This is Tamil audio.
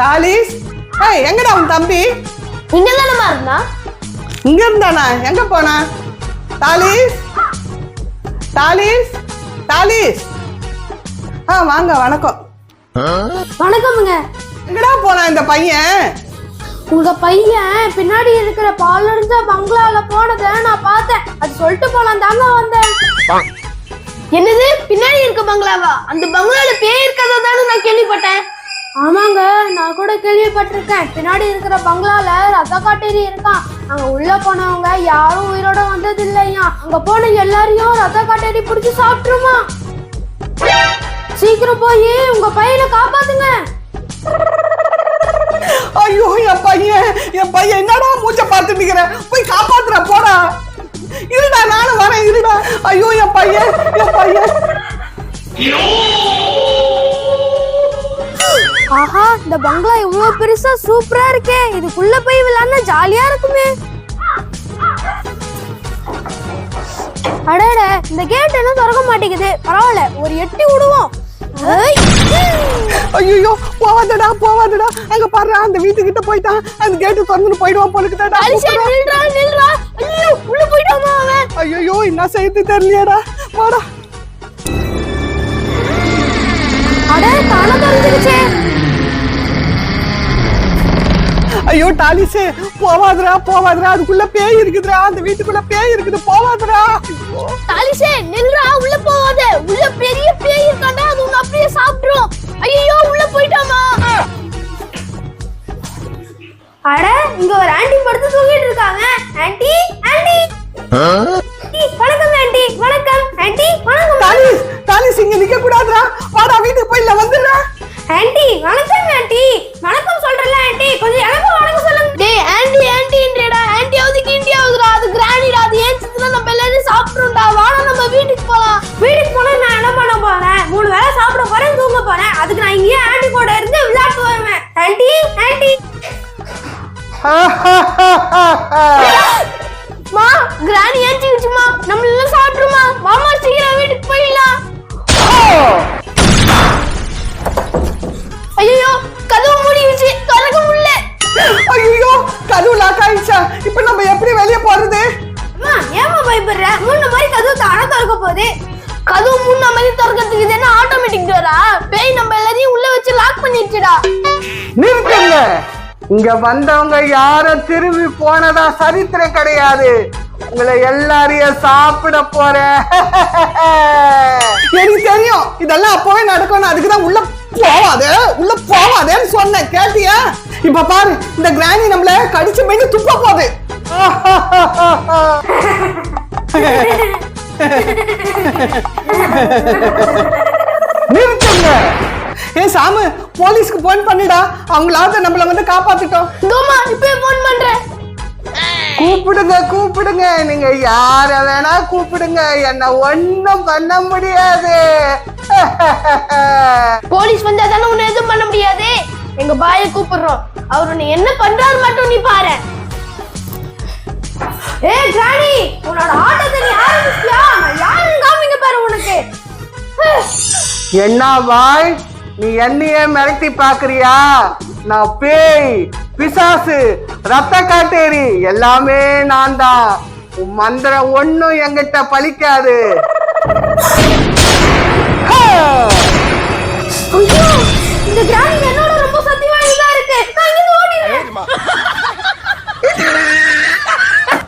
டாலிஸ் ஏய் எங்கடா உன் தம்பி? இங்க தானமா இருந்தா? இங்க இருந்தானா எங்க போனா? டாலிஸ் டாலிஸ் டாலிஸ் ஆ வாங்க வணக்கம். வணக்கமுங்க. எங்கடா போனா இந்த பையன்? உங்க பையன் பின்னாடி இருக்கிற பாலடைஞ்ச பங்களால போனதை நான் பார்த்தேன். அது சொல்லிட்டு போலாம் தாங்க வந்தேன். என்னது? பின்னாடி இருக்க பங்களாவா? அந்த பங்களால பேய் இருக்கதா தானே நான் கேள்விப்பட்டேன். ஆமாங்க நான் கூட கேள்விப்பட்டிருக்கேன். பின்னாடி இருக்கிற பங்களால ரத்த காட்டேரி இருக்கான். அங்க உள்ள போனவங்க யாரும் உயிரோட வந்தது இல்லையா அங்க போன எல்லாரையும் ரத்த காட்டேரி பிடிச்சி சாப்பிட்டுருமா? சீக்கிரம் போய் உங்க பையனை காப்பாத்துங்க. ஐயோ என் பையன் என் பையன் என்னடா மூச்ச பார்த்து நிக்கிற? போய் காப்பாத்துற போடா. இருடா நானும் வரேன் இருடா. ஐயோ என் பையன் என் பையன். ஆஹா இந்த பங்களா இவ்வளவு பெருசா சூப்பரா இருக்கே. இதுக்குள்ள போய் விளையாட ஜாலியா இருக்குமே. அடட இந்த கேட் என்ன திறக்க மாட்டேங்குது. பரவாயில்ல ஒரு எட்டி விடுவோம். ஐய்! போவாதடா போவாதடா. அங்க பாரு அந்த வீட்டுக்கிட்ட போயிட்டான் அந்த கேட்டு திறந்து போயிடுவான் போலுக்குதாடா நில்றா நில்றா. ஐயோ உள்ள போயிட்டாமா அவன்? ஐயோ என்ன செய்து தெரியலையாடா. வாடா. அட தான தெரிஞ்சிருச்சே ஐயோ டாலிஸே போவாதடா போவாதடா அதுக்குள்ள பேய் இருக்குதுடா அந்த வீட்டுக்குள்ள பேய் இருக்குது போவாதடா. தாலிஷே நில்றா உள்ள போகாத. உள்ள பெரிய பேய் இருக்காண்டா அது உன்னை அப்படியே சாப்பிட்டுரும். ஐயோ உள்ள போயிட்டாமா. அட இங்க ஒரு ஆண்டி படுத்து தூங்கிட்டு இருக்காங்க. Aunty aunty. ஆண்டி, வணக்கம் ஆண்டி. வணக்கம். ஆண்டி வணக்கம். டாலிஸ் டாலிஸ் இங்க நிக்க கூடாதுடா. வாடா வீட்டுக்கு போய் இல்ல வந்துடுறா. ஆண்டி வணக்கம் ஆண்டி. வணக்கம் சொல்றல ஆண்டி. கொஞ்சம் எனக்கு மா கிராணி ஏஞ்சிக்கிச்சுமா. நம்ம எல்லாம் சாப்பிட்டுருமா மாமா சீக்கிரம் வீட்டுக்கு போயிடலாம். ஐயோ கதவு மூடிடுச்சு. திறக்க முடியல. ஐயோ கதவு லாக் ஆயிடுச்சா? இப்ப நம்ம எப்படி வெளிய போறது? அம்மா ஏமா பயப்படுற? முன்ன மாதிரி கதவு தானா திறக்க போகுது? கதவு முன்ன மாதிரி திறக்கிறதுக்கு இது என்ன ஆட்டோமேட்டிக் டோரா பேய் நம்ம எல்லாரையும் உள்ள வச்சு லாக் பண்ணிடுச்சுடா. நிறுத்துங்க. இங்க வந்தவங்க யாரும் திரும்பி போனதா சரித்திரம் கிடையாது. உங்களை எல்லாரையும் சாப்பிட போறேன். எனக்கு தெரியும். இதெல்லாம் அப்பவே நடக்கணும் அதுக்குதான் உள்ள போவாதே. உள்ள போவாதேன்னு சொன்னேன். கேட்டியா? இப்ப பாரு இந்த கிராணி நம்மள கடிச்சு மென்னு துப்ப போகுது. நிறுத்துங்க. ஏ சாமு போலீஸ்க்கு போன் பண்ணிடா. அவங்களாவது நம்மள வந்து காப்பாத்திட்டோம். தோமா இப்பவே ஃபோன் பண்றேன் கூப்பிடுங்க கூப்பிடுங்க. நீங்க யார வேணா கூப்பிடுங்க. என்ன ஒண்ணும் பண்ண முடியாது. போலீஸ் வந்தா தானே உன்னை எதுவும் பண்ண முடியாது? எங்க பாய கூப்பிடுறோம். அவர் உன்னை என்ன பண்றாரு மட்டும் நீ பாரு. ஏய் கிராணி உன்னோட ஆட்டத்தை நீ ஆரம்பிச்சியா நான் யாருன்னு காமிங்க பாரு உனக்கு. என்ன பாய் நீ என்னையே மிரட்டி பாக்குறியா நான் பேய் பிசாசு ரத்த காட்டேரி எல்லாமே நான் தான் உன் மந்திரம் ஒன்னும் என்கிட்ட பலிக்காது